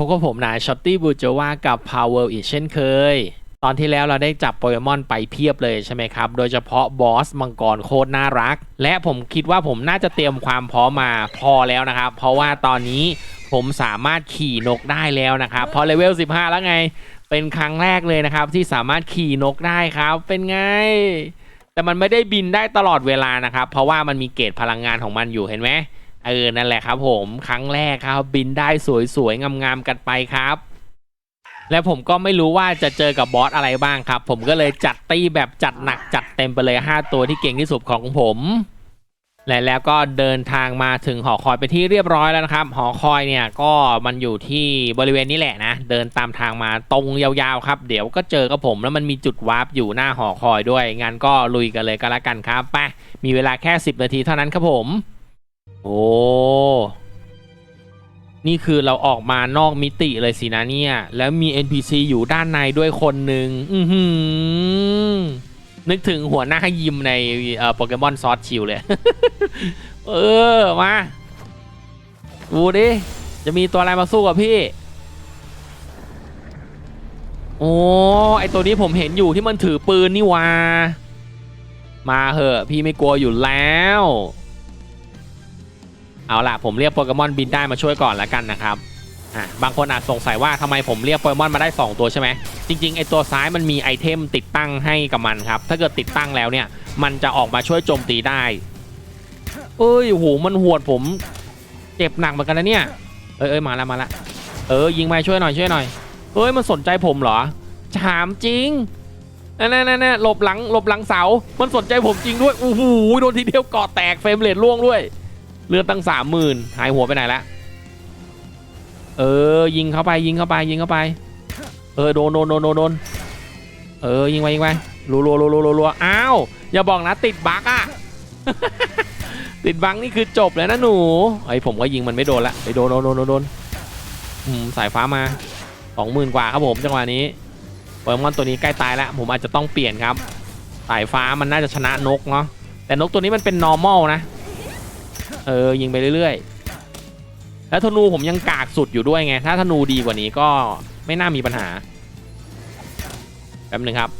พบกับผมนายช็อตตี้บูจวากับ Power อีกเช่นเคย ตอนที่แล้วเราได้จับโปเกมอนไปเพียบเลยใช่ไหมครับ โดยเฉพาะบอสมังกรโคตรน่ารัก และผมคิดว่าผมน่าจะเตรียมความพร้อมมาพอแล้วนะครับ เพราะว่าตอนนี้ผมสามารถขี่นกได้แล้วนะครับพอเลเวล 15 แล้วไง เป็นครั้งแรกเลยนะครับ ที่สามารถขี่นกได้ครับ เป็นไง แต่มันไม่ได้บินได้ตลอดเวลานะครับ เพราะว่ามันมีเกจพลังงานของมันอยู่เห็นไหม เออ นั่นแหละครับผมครั้งแรกครับ บินได้สวยๆ งามๆ กันไปครับ และผมก็ไม่รู้ว่าจะเจอกับบอสอะไรบ้างครับ ผมก็เลยจัดตีแบบจัดหนักจัดเต็มไปเลย 5 ตัวที่เก่งที่สุดของผมและแล้วก็เดินทางมาถึงหอคอยไปนที่เรียบร้อยแล้วนะครับ หอคอยเนี่ยก็มันอยู่ที่บริเวณนี้แหละนะ เดินตามทางมาตรงยาวๆครับ เดี๋ยวก็เจอกับผมแล้วมันมีจุดวาร์ปอยู่หน้าหอคอยด้วย งั้นก็ลุยกันเลยก็แล้วกันครับ ไป มีเวลาแค่ 10 นาทีเท่านั้นครับผม โอ้ นี่คือเราออกมานอกมิติเลยสินะเนี่ย แล้วมี NPC อยู่ด้านในด้วยคนหนึ่งอือหือ นึกถึงหัวหน้ายิมในโปเกมอนซอสชิลเลย เออ มาดูดิ จะมีตัวอะไรมาสู้กับพี่ โอ้ ไอตัวนี้ผมเห็นอยู่ที่มันถือปืนนี่วามาเหอะ พี่ไม่กลัวอยู่แล้ว เอาล่ะผมเรียกโปเกมอนบินได้มาช่วยก่อนแล้วกันนะครับอะบางคนอาจสงสัยว่าทำไมผมเรียกโปเกมอนมาได้ 2 ตัวใช่ไหมจริงๆไอตัวซ้ายมันมีไอเทมติดตั้งให้กับมันครับ ถ้าเกิดติดตั้งแล้วเนี่ย มันจะออกมาช่วยโจมตีได้ เอ้ยโหมันหวดผมเจ็บหนักเหมือนกันนะเนี่ยเอ้ยมาแล้วมาล้วเออยิงมาช่วยหน่อยช่วยหน่อยเฮ้ยมันสนใจผมเหรอถามจริงนั่นนั่นนั่นหลบหลังหลบหลังเสา มันสนใจผมจริงด้วยโอ้โหโดนทีเดียวเกาะแตกเฟรมเรทล่วงด้วย เลือดตั้งสามหมื่นหายหัวไปไหนละเออ ยิงเข้าไปยิงเข้าไปยิงเข้าไป เออโดนโดนโดนโดนเออยิงไปยิงไปรัวรัวรัวรัวรัวอ้าวอย่าบอกนะติดบั๊กอะติดบั๊กนี่คือจบเลยนะหนูไอผมก็ยิงมันไม่โดนละไปโดนโดนโดนโดนสายฟ้ามาสองหมื่นกว่าครับผมจังหวะนี้โปเกมอนตัวนี้ใกล้ตายแล้วผมอาจจะต้องเปลี่ยนครับ สายฟ้ามันน่าจะชนะนกเนาะแต่นกตัวนี้มันเป็น normal นะ เออยิงไปเรื่อยๆ แล้วธนูผมยังกากสุดอยู่ด้วยไง ถ้าธนูดีกว่านี้ก็ไม่น่ามีปัญหา แป๊บหนึ่งครับ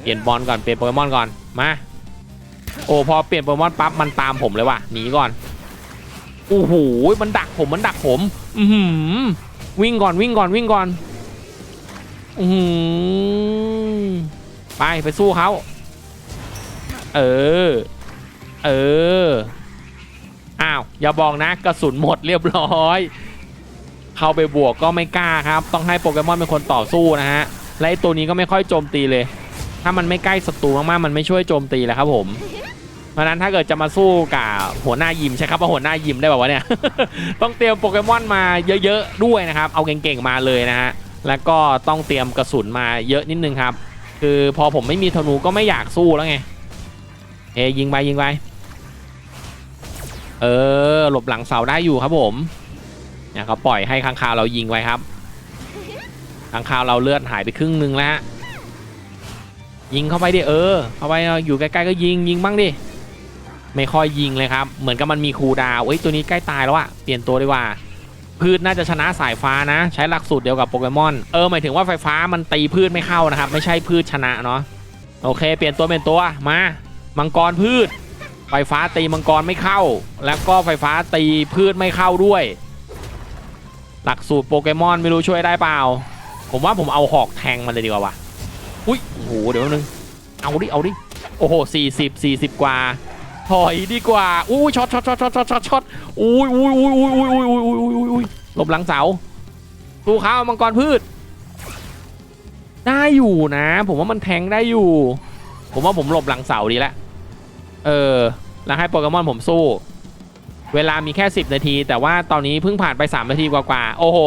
เปลี่ยนบอลก่อน เปลี่ยนโปเกมอนก่อน มา โอ้พอเปลี่ยนโปเกมอนปั๊บมันตามผมเลยว่ะ หนีก่อน โอ้โห มันดักผม มันดักผม อือหือวิ่งก่อนวิ่งก่อนวิ่งก่อน อือหือไปไปสู้เขา เออ เออ อ้าว อย่าบอกนะกระสุนหมดเรียบร้อย เข้าไปบวกก็ไม่กล้าครับ ต้องให้โปเกมอนเป็นคนต่อสู้นะฮะ และไอตัวนี้ก็ไม่ค่อยโจมตีเลย ถ้ามันไม่ใกล้ศัตรูมากๆ มันไม่ช่วยโจมตีแล้วครับผม เพราะนั้นถ้าเกิดจะมาสู้กับหัวหน้ายิมใช่ครับว่าหัวหน้ายิมได้แบบว่าเนี่ย ต้องเตรียมโปเกมอนมาเยอะๆด้วยนะครับ เอาเก่งๆมาเลยนะฮะ แล้วก็ต้องเตรียมกระสุนมาเยอะนิดนึงครับ คือพอผมไม่มีธนูก็ไม่อยากสู้แล้วไง เอยิงไปยิงไป เออ หลบหลังเสาได้อยู่ครับผมเนี่ยเขาปล่อยให้ค้างคาวเรายิงไว้ครับค้างคาวเราเลือดหายไปครึ่งหนึงแล้วยิงเข้าไปดิเออ เข้าไปอยู่ใกล้ๆก็ยิงยิงบ้างดิไม่ค่อยยิงเลยครับ เหมือนกับมันมีคูดาวเอ้ยตัวนี้ใกล้ตายแล้วอะเปลี่ยนตัวดีกว่า พืชน่าจะชนะสายฟ้านะ ใช้หลักสูตรเดียวกับโปเกมอน เออหมายถึงว่าไฟฟ้ามันตีพืชไม่เข้านะครับ ไม่ใช่พืชชนะเนาะ โอเค เปลี่ยนตัวเป็นตัว มา มังกรพืช ไฟฟ้าตีมังกรไม่เข้า แล้วก็ไฟฟ้าตีพืชไม่เข้าด้วย หลักสูตรโปเกมอนไม่รู้ช่วยได้เปล่า ผมว่าผมเอาหอกแทงมันเลยดีกว่าวะอุ้ยโอ้โหเดี๋ยวนึง เอาดิ เอาดิ โอ้โหสี่สิบสี่สิบกว่า ถอยดีกว่าอุ้ยช็อตช็อตช็อตช็อตช็อตช็อตช็อตอุ้ยอุ้ยอุ้ยอุ้ยอุ้ยอุ้ยอุ้ยอุ้ยอุ้ยอุ้ยหลบหลังเสาสู้เขามังกรพืช ได้อยู่นะ ผมว่ามันแทงได้อยู่ ผมว่าผมหลบหลังเสาดีแล้วเออ แล้วให้โปเกมอนผมสู้ เวลามีแค่ 10 นาที แต่ว่าตอนนี้เพิ่งผ่านไป 3 นาทีกว่าๆโอ้โห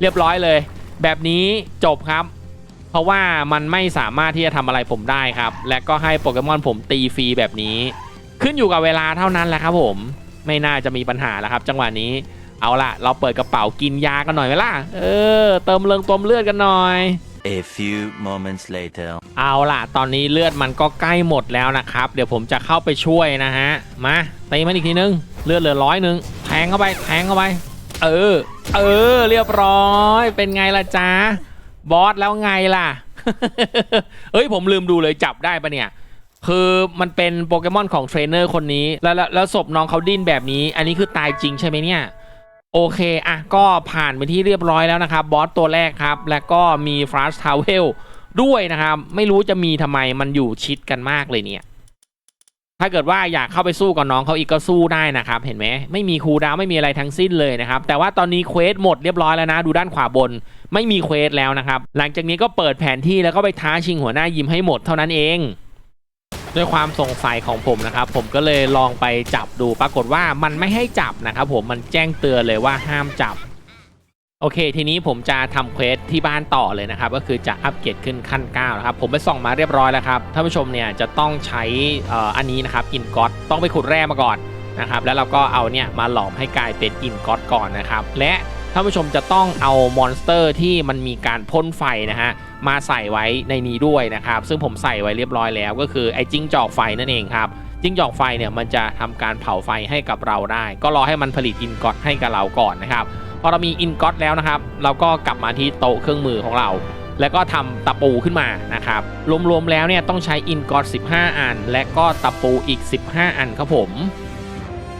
เรียบร้อยเลย แบบนี้จบครับ เพราะว่ามันไม่สามารถที่จะทำอะไรผมได้ครับ และก็ให้โปเกมอนผมตีฟรีแบบนี้ ขึ้นอยู่กับเวลาเท่านั้นแหละครับผมไม่น่าจะมีปัญหาแล้วครับ จังหวะนี้เอาล่ะ เราเปิดกระเป๋ากินยากันหน่อยไหมล่ะเออ เติมเลืองตมเลือดกันหน่อย A few moments later. เอาล่ะ ตอนนี้เลือดมันก็ใกล้หมดแล้วนะครับ เดี๋ยวผมจะเข้าไปช่วยนะฮะ มาตีมันอีกทีนึง เลือดเหลือร้อยหนึ่งแทงเข้าไป แทงเข้าไป เออ เออ เรียบร้อย เป็นไงล่ะจ๊ะ บอสแล้วไงล่ะ เฮ้ย ผมลืมดูเลยจับได้ปะเนี่ย คือมันเป็นโปเกมอนของเทรนเนอร์คนนี้ แล้วแล้วแล้วศพน้องเขาดิ้นแบบนี้ อันนี้คือตายจริงใช่ไหมเนี่ย โอเค อะ ก็ผ่านไปที่เรียบร้อยแล้วนะครับ บอสตัวแรกครับ แล้วก็มีฟรัสทาวเวลด้วยนะครับ ไม่รู้จะมีทำไมมันอยู่ชิดกันมากเลยเนี่ย ถ้าเกิดว่าอยากเข้าไปสู้กับน้องเขาอีกก็สู้ได้นะครับ เห็นไหม ไม่มีคูดาวไม่มีอะไรทั้งสิ้นเลยนะครับ แต่ว่าตอนนี้เควสหมดเรียบร้อยแล้วนะ ดูด้านขวาบน ไม่มีเควสแล้วนะครับ หลังจากนี้ก็เปิดแผนที่แล้วก็ไปท้าชิงหัวหน้ายิมให้หมดเท่านั้นเอง ด้วยความสงสัยของผมนะครับ ผมก็เลยลองไปจับดูปรากฏว่ามันไม่ให้จับนะครับ ผมมันแจ้งเตือนเลยว่าห้ามจับ โอเค ทีนี้ผมจะทำเควสที่บ้านต่อเลยนะครับ ก็คือจะอัปเกรดขึ้นขั้น9นะครับผมไปส่องมาเรียบร้อยแล้วครับท่านผู้ชมเนี่ยจะต้องใช้อ,อ,อันนี้นะครับอินกอตต้องไปขุดแร่มาก่อนนะครับแล้วเราก็เอาเนี่ยมาหลอมให้กลายเป็นอินกอตก่อนนะครับและ ท่านผู้ชมจะต้องเอามอนสเตอร์ที่มันมีการพ่นไฟนะฮะมาใส่ไว้ในนี้ด้วยนะครับ ซึ่งผมใส่ไว้เรียบร้อยแล้ว ก็คือไอ้จิ้งจอกไฟนั่นเองครับจิ้งจอกไฟเนี่ยมันจะทำการเผาไฟให้กับเราได้ ก็รอให้มันผลิตอินกอตให้กับเราก่อนนะครับพอเรามีอินกอตแล้วนะครับ เราก็กลับมาที่โต๊ะเครื่องมือของเรา แล้วก็ทำตะปูขึ้นมานะครับรวมๆแล้วเนี่ยต้องใช้อินกอต15 อัน และก็ตะปูอีก 15 อันครับผม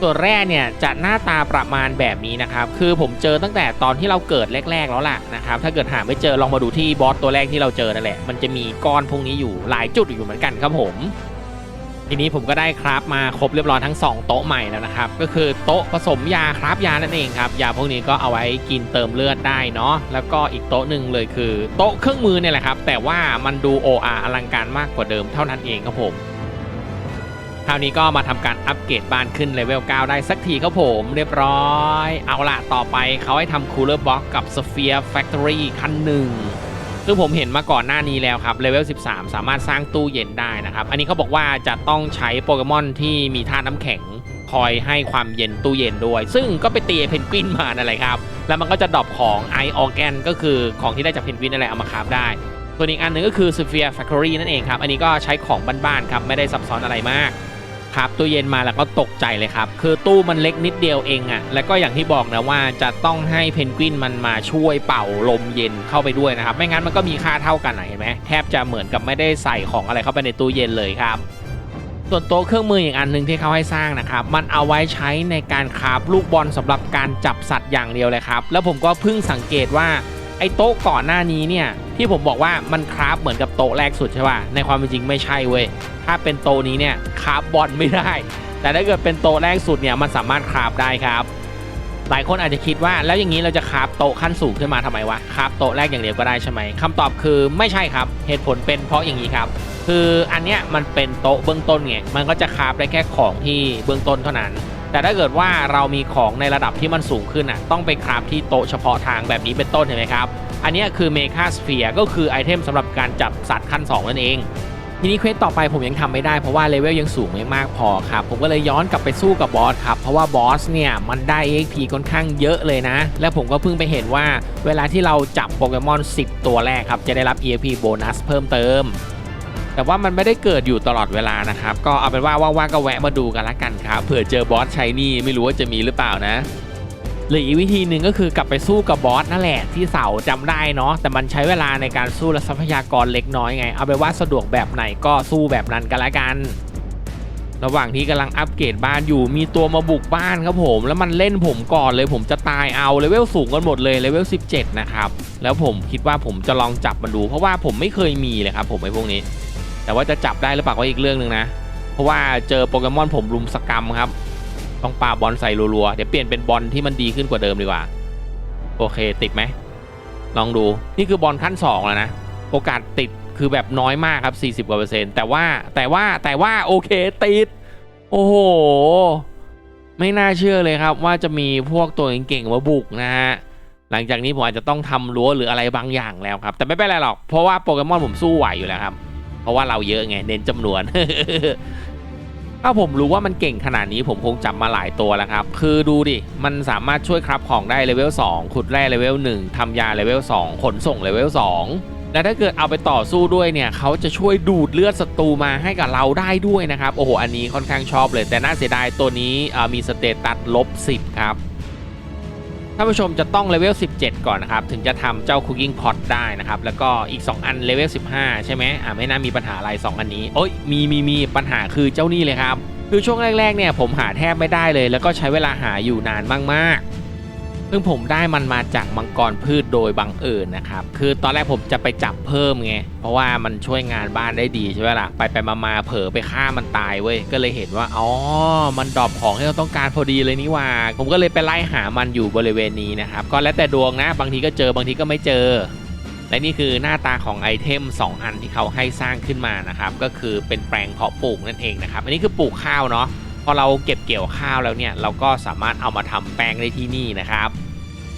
ตัวแรกเนี่ยจะหน้าตาประมาณแบบนี้นะครับ คือผมเจอตั้งแต่ตอนที่เราเกิดแรก ๆ แล้วล่ะนะครับ ถ้าเกิดหาไม่เจอลองมาดูที่บอสตัวแรกที่เราเจอนั่นแหละ มันจะมีก้อนพวกนี้อยู่หลายจุดอยู่เหมือนกันครับผม ทีนี้ผมก็ได้คราฟมาครบเรียบร้อยทั้ง 2 โต๊ะใหม่แล้วนะครับ ก็คือโต๊ะผสมยาคราฟยานั่นเองครับ ยาพวกนี้ก็เอาไว้กินเติมเลือดได้เนาะ แล้วก็อีกโต๊ะหนึ่งเลยคือ โต๊ะเครื่องมือเนี่ยแหละครับ แต่ว่ามันดู OR อลังการมากกว่าเดิมเท่านั้นเองครับผม คราวนี้ก็มาทำการอัปเกรดบ้านขึ้นเลเวล 9 ได้สักทีครับผมเรียบร้อย เอาละต่อไปเขาให้ทำคูลเลอร์บ็อกกับ Sphere Factory คันหนึ่งซึ่งผมเห็นมาก่อนหน้านี้แล้วครับเลเวล 13 สามารถสร้างตู้เย็นได้นะครับ อันนี้เขาบอกว่าจะต้องใช้โปเกมอนที่มีธาตุน้ำแข็งคอยให้ความเย็นตู้เย็นด้วย ซึ่งก็ไปตีเพนกวินมานั่นแหละครับ แล้วมันก็จะดรอปของไอออแกนก็คือของที่ได้จากเพนกวินนั่นแหละเอามาคราฟได้ส่วนอีกอันหนึ่งก็คือ Sphere Factory นั่นเองครับ อันนี้ก็ใช้ของบ้านๆครับ ไม่ได้ซับซ้อนอะไรมาก ครับตู้เย็นมาแล้วก็ตกใจเลยครับ คือตู้มันเล็กนิดเดียวเองอะแล้วก็อย่างที่บอกนะว่าจะต้องให้เพนกวินมันมาช่วยเป่าลมเย็นเข้าไปด้วยนะครับ ไม่งั้นมันก็มีค่าเท่ากันเห็นไหมแทบจะเหมือนกับไม่ได้ใส่ของอะไรเข้าไปในตู้เย็นเลยครับส่วนโต๊ะเครื่องมืออีกอันหนึ่งที่เขาให้สร้างนะครับ มันเอาไว้ใช้ในการคาบลูกบอลสำหรับการจับสัตว์อย่างเดียวเลยครับ แล้วผมก็เพิ่งสังเกตว่า ไอ้โต๊ะก่อนหน้านี้เนี่ยที่ผมบอกว่ามันคราฟเหมือนกับโต๊ะแรกสุดใช่ป่ะในความเป็นจริงไม่ใช่เว้ยถ้าเป็นโต๊ะนี้เนี่ยคราฟบอลไม่ได้ แต่ถ้าเกิดเป็นโต๊ะแรกสุดเนี่ยมันสามารถคราฟได้ครับ หลายคนอาจจะคิดว่าแล้วอย่างนี้เราจะคราฟโต๊ะขั้นสูงขึ้นมาทำไมวะคราฟโต๊ะแรกอย่างเดียวก็ได้ใช่ไหมคำตอบคือไม่ใช่ครับเหตุผลเป็นเพราะอย่างนี้ครับคืออันเนี้ยมันเป็นโต๊ะเบื้องต้นไงมันก็จะคราฟได้แค่ของที่เบื้องต้นเท่านั้น แต่ถ้าเกิดว่าเรามีของในระดับที่มันสูงขึ้นอะต้องไปคราฟที่โต๊ะเฉพาะทางแบบนี้เป็นต้นเห็นไหมครับ อันนี้คือเมคาสเฟียก็คือไอเทมสำหรับการจับสัตว์ขั้น 2 นั่นเอง ทีนี้เควสต่อไปผมยังทำไม่ได้เพราะว่าเลเวลยังสูงไม่มากพอครับ ผมก็เลยย้อนกลับไปสู้กับบอสครับ เพราะว่าบอสเนี่ยมันได้ EXP ค่อนข้างเยอะเลยนะ และผมก็เพิ่งไปเห็นว่า เวลาที่เราจับโปเกมอน10 ตัวแรกครับจะได้รับ EXP โบนัสเพิ่มเติม แต่ว่ามันไม่ได้เกิดอยู่ตลอดเวลานะครับ ก็เอาเป็นว่าว่างๆก็แวะมาดูกันละกันครับเผื่อเจอบอสชายนี่ไม่รู้ว่าจะมีหรือเปล่านะหรืออีกวิธีหนึ่งก็คือกลับไปสู้กับบอสนั่นแหละที่เสาจำได้เนาะแต่มันใช้เวลาในการสู้และทรัพยากรเล็กน้อยไง เอาไปนว่าสะดวกแบบไหนก็สู้แบบนั้นกันละกัน ระหว่างที่กำลังอัปเกรดบ้านอยู่มีตัวมาบุกบ้านครับผม แล้วมันเล่นผมก่อนเลยผมจะตายเอาเลเวลสูงกันหมดเลยเลเวล17 นะครับ แล้วผมคิดว่าผมจะลองจับมันดู เพราะว่าผมไม่เคยมีเลยครับผมไอ้พวกนี้ แต่ว่าจะจับได้หรือเปล่าก็อีกเรื่องหนึ่งนะ เพราะว่าเจอโปเกมอนผมรุมสกรรมครับ ต้องปาบอลใส่รัวๆ เดี๋ยวเปลี่ยนเป็นบอลที่มันดีขึ้นกว่าเดิมดีกว่า โอเคติดไหม ลองดู นี่คือบอลขั้น 2 แล้วนะ โอกาสติดคือแบบน้อยมากครับ 40กว่าเปอร์เซ็นต์แต่ว่าแต่ว่าแต่ว่าโอเคติด โอ้โห ไม่น่าเชื่อเลยครับ ว่าจะมีพวกตัวเก่งๆมาบุกนะฮะหลังจากนี้ผมอาจจะต้องทำรั้วหรืออะไรบางอย่างแล้วครับ แต่ไม่เป็นไรหรอกเพราะว่าโปเกมอนผมสู้ไหวอยู่แล้วครับ เพราะว่าเราเยอะไงเน้นจำนวน ถ้าผมรู้ว่ามันเก่งขนาดนี้ผมคงจับมาหลายตัวแล้วครับ คือดูดิ มันสามารถช่วยครับของได้เลเวล2ขุดแร่เลเวล1ทำยาเลเวล2ขนส่งเลเวล2และถ้าเกิดเอาไปต่อสู้ด้วยเนี่ยเขาจะช่วยดูดเลือดศัตรูมาให้กับเราได้ด้วยนะครับ โอ้โห อันนี้ค่อนข้างชอบเลย แต่น่าเสียดายตัวนี้มีสเตตัสลบ 10 ครับ ท่านผู้ชมจะต้องเลเวล 17 ก่อนนะครับ ถึงจะทำเจ้า Cooking Pot ได้นะครับ แล้วก็อีก 2 อันเลเวล 15 ใช่ไหมอ่าไม่น่ามีปัญหาอะไร 2 อันนี้โอ้ยมีมีมีปัญหาคือเจ้านี่เลยครับคือช่วงแรกๆเนี่ยผมหาแทบไม่ได้เลย แล้วก็ใช้เวลาหาอยู่นานมากๆ ซึ่งผมได้มันมาจากมังกรพืชโดยบังเอิญนะครับ คือตอนแรกผมจะไปจับเพิ่มไง เพราะว่ามันช่วยงานบ้านได้ดีใช่ไหมล่ะ ไปไปมามาเผลอไปฆ่ามันตายเว้ย ก็เลยเห็นว่า อ๋อ มันดรอปของที่เราต้องการพอดีเลยนี่ว่า ผมก็เลยไปไล่หามันอยู่บริเวณนี้นะครับ ก็แล้วแต่ดวงนะ บางทีก็เจอ บางทีก็ไม่เจอและนี่คือหน้าตาของไอเทม 2 อันที่เขาให้สร้างขึ้นมานะครับ ก็คือเป็นแปลงเพาะปลูกนั่นเองนะครับ อันนี้คือปลูกข้าวเนาะพอเราเก็บเกี่ยวข้าวแล้วเนี่ย เราก็สามารถเอามาทำแป้งได้ที่นี่นะครับ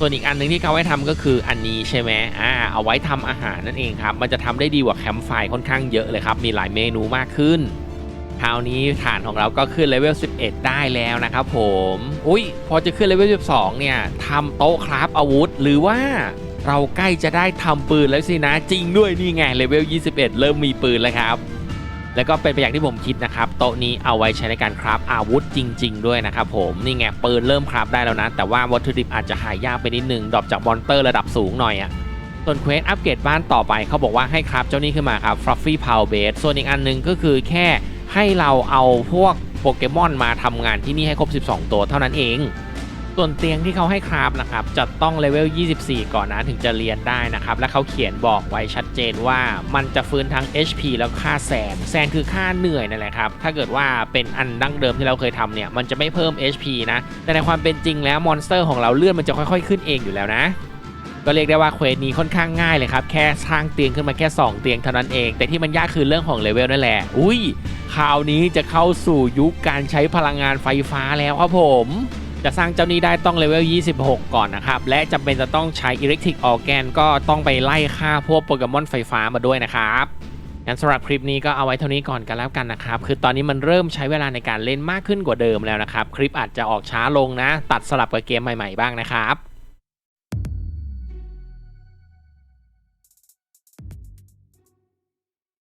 ส่วนอีกอันหนึ่งที่เขาให้ทำก็คืออันนี้ใช่ไหมอ่าเอาไว้ทำอาหารนั่นเองครับ มันจะทำได้ดีกว่าแคมป์ไฟค่อนข้างเยอะเลยครับ มีหลายเมนูมากขึ้น คราวนี้ฐานของเราก็ขึ้นเลเวล 11 ได้แล้วนะครับผม อุ้ยพอจะขึ้นเลเวล 12 เนี่ยทำโต๊ะคราฟอาวุธ หรือว่าเราใกล้จะได้ทำปืนแล้วสินะ จริงด้วยนี่ไงเลเวล 21 เริ่มมีปืนแล้วครับ แล้วก็เป็นไปอย่างที่ผมคิดนะครับโต๊ะนี้เอาไว้ใช้ในการคราฟอาวุธจริง ๆ ด้วยนะครับผมนี่ไงปืนเริ่มคราฟได้แล้วนะ แต่ว่าวัตถุดิบอาจจะหายากไปนิดนึงดรอปจากมอนเตอร์ระดับสูงหน่อยอะส่วนเควสอัปเกรดบ้านต่อไปเขาบอกว่าให้คราฟเจ้านี้ขึ้นมาครับ Fluffy Power Base ส่วนอีกอันหนึงก็คือแค่ให้เราเอาพวกโปเกมอนมาทำงานที่นี่ให้ครบ 12 ตัวเท่านั้นเอง ส่วนเตียงที่เขาให้คราฟนะครับจะต้องเลเวล 24 ก่อนนะถึงจะเรียนได้นะครับ และเขาเขียนบอกไว้ชัดเจนว่ามันจะฟื้นทั้ง HP แล้วค่าแซนแซนคือค่าเหนื่อยนั่นแหละครับ ถ้าเกิดว่าเป็นอันดั้งเดิมที่เราเคยทำเนี่ยมันจะไม่เพิ่ม HP นะ แต่ในความเป็นจริงแล้วมอนสเตอร์ของเราเลื่อนมันจะค่อยๆ ขึ้นเองอยู่แล้วนะก็เรียกได้ว่าเควสนี้ค่อนข้างง่ายเลยครับ แค่สร้างเตียงขึ้นมาแค่ 2 เตียงเท่านั้นเอง แต่ที่มันยากคือเรื่องของเลเวลนั่นแหละ อุ้ยคราวนี้จะเข้าสู่ยุคการใช้พลังงานไฟฟ้าแล้วครับผม จะสร้างเจ้านี้ได้ต้องเลเวล 26 ก่อนนะครับ และจำเป็นจะต้องใช้อิเล็กทริกออแกนก็ต้องไปไล่ฆ่าพวกโปเกมอนไฟฟ้ามาด้วยนะครับงั้นสำหรับคลิปนี้ก็เอาไว้เท่านี้ก่อนกันแล้วกันนะครับ คือตอนนี้มันเริ่มใช้เวลาในการเล่นมากขึ้นกว่าเดิมแล้วนะครับ คลิปอาจจะออกช้าลงนะ ตัดสลับกับเกมใหม่ ๆ บ้างนะครับ